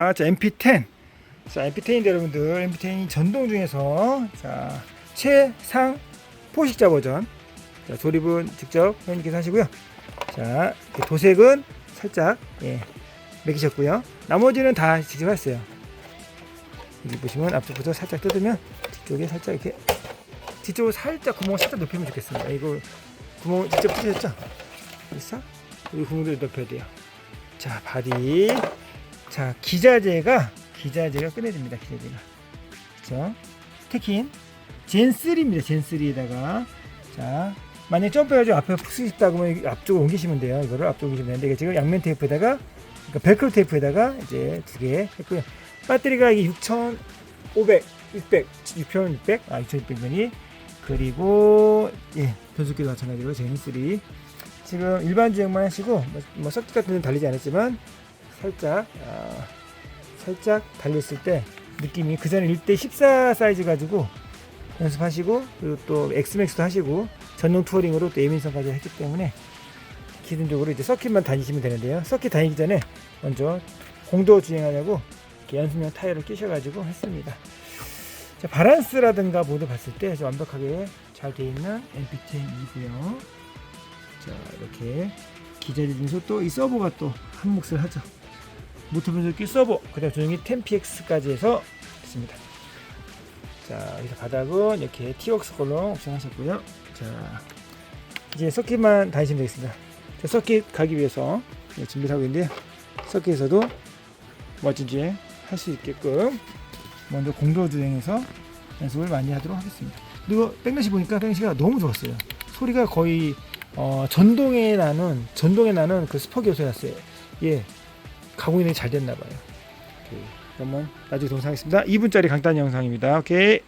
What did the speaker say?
아, 자, MP10. 자, MP10인데 여러분들, MP10이 전동 중에서 자, 최상 포식자 버전. 자, 조립은 직접 회원님께서 하시고요. 자, 도색은 살짝 예, 매기셨고요. 나머지는 다 직접 했어요. 여기 보시면 앞쪽부터 살짝 뜯으면 뒤쪽에 살짝 이렇게 뒤쪽으로 살짝 구멍을 살짝 높이면 좋겠습니다. 이거 구멍 직접 뜯으셨죠? 있어? 여기 구멍들 높여야 돼요. 자, 바디. 자, 기자재가 기자재가 끝내줍니다. 기자재가. 그렇죠? 스테킨 젠3입니다. 젠3에다가 자, 만약 점프해가지고 앞에 푹 쓰겠다 그러면 앞쪽으로 옮기시면 돼요. 이거를 앞쪽으로 옮기시면 되는데 지금 양면 테이프에다가 그러니까 벨크로 테이프에다가 이제 두 개 했고요. 배터리가 이게 6,500, 600, 6,600, 아 6,600원이 그리고 예 변속기도 마찬가지로 젠3 지금 일반 주행만 하시고 뭐, 뭐 서킷 같은 데는 달리지 않았지만 살짝 아, 살짝 달렸을 때 느낌이 그 전에 1대 14 사이즈 가지고 연습하시고 그리고 또 엑스맥스도 하시고 전용 투어링으로 또 예민성까지 했기 때문에 기본적으로 이제 서킷만 다니시면 되는데요. 서킷 다니기 전에 먼저 공도 주행하려고 이렇게 연습용 타이어를 끼셔가지고 했습니다. 자, 바란스라든가 모두 봤을 때 아주 완벽하게 잘 되어 있는 MP10이고요. 자 이렇게 기자재 중에서 또 이 서버가 또 한 몫을 하죠. 변속기 서버 그 다음 조용히 10px까지 해서 있습니다. 자 여기서 바닥은 이렇게 T웍스 걸로 옵션하셨고요. 자 이제 서킷만 다니시면 되겠습니다. 자, 서킷 가기 위해서 네, 준비를 하고 있는데요. 서킷에서도 멋진 주행 할수 있게끔 먼저 공도 주행해서 연습을 많이 하도록 하겠습니다. 그리고 백래시 보니까 백래시가 너무 좋았어요. 소리가 거의 어, 전동에 나는 전동에 나는 그 스퍼기 요소였어요. 예, 가공이 잘 됐나 봐요. 그러면 나중에 동영상 하겠습니다. 2분짜리 간단한 영상입니다. 오케이.